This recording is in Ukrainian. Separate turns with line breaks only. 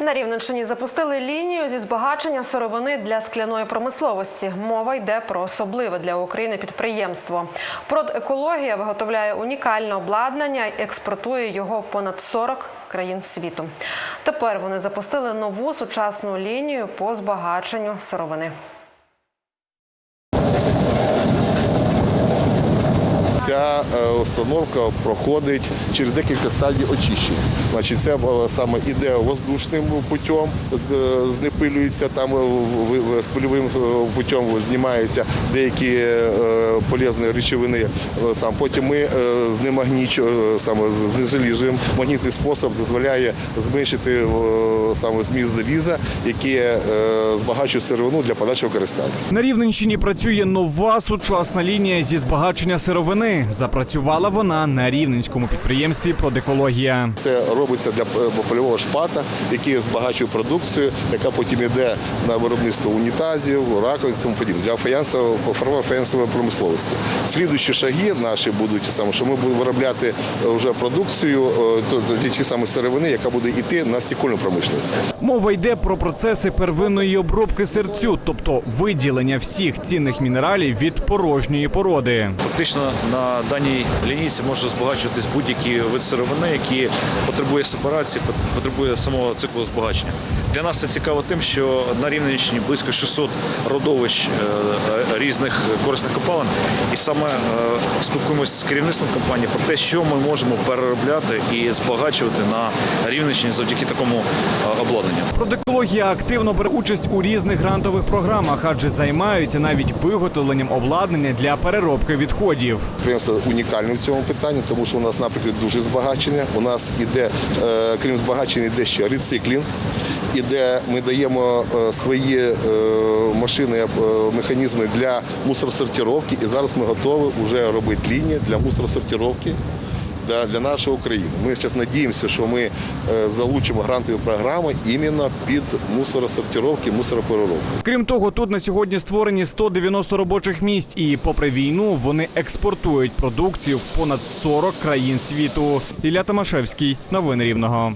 На Рівненщині запустили лінію зі збагачення сировини для скляної промисловості. Мова йде про особливе для України підприємство. Продекологія виготовляє унікальне обладнання і експортує його в понад 40 країн світу. Тепер вони запустили нову сучасну лінію по збагаченню сировини.
Ця е, установка проходить через декілька стадій очищення. Значить, це е, саме іде воздушним путем, е, знепилюється там з польовим путем знімаються деякі полезні речовини. Сам потім ми е, знемагнічуємо, саме з- знежеліжуємо. Магнітний спосіб дозволяє зменшити саме зміст заліза, яке збагачує сировину для подальшого використання.
На Рівненщині працює нова сучасна лінія зі збагачення сировини. Запрацювала вона на рівненському підприємстві Продекологія.
Це робиться для е, польового шпата, який збагачує продукцію, яка потім йде на виробництво унітазів, раковин і тому подібне для фаянсової фаянсової промисловості. Слідуючі шаги наші будуть ті самі, що ми будемо виробляти е, вже продукцію е, ті самі сировини, яка буде йти на стікольну промисловість.
Мова йде про процеси первинної обробки серцю, тобто виділення всіх цінних мінералів від порожньої породи.
Фактично на даній лінійці може збагачуватись будь-який вид сировини, який потребує сепарації, потребує самого циклу збагачення. Для нас це цікаво тим, що на Рівненщині близько 600 родовищ е, е, різних корисних копалин, і саме е, спілкуємося з керівництвом компанії про те, що ми можемо переробляти і збагачувати на Рівненщині завдяки такому обладнанню.
Продекологія активно бере участь у різних грантових програмах, адже займаються навіть виготовленням обладнання для переробки відходів.
Підприємство унікальне в цьому питанні, тому що у нас, наприклад, дуже збагачення. У нас іде, е, крім збагачення, йде ще рециклінг. Іде, ми даємо е, свої е, машини, механізми для мусоросортировки, і зараз ми готові вже робити лінії для мусоросортировки для, для нашої України. Ми зараз надіємося, що ми е, залучимо грантові програми іменно під мусоросортировки, мусоропереробку.
Крім того, тут на сьогодні створені 190 робочих місць, і попри війну вони експортують продукцію в понад 40 країн світу. Ілля Томашевський, новини Рівного.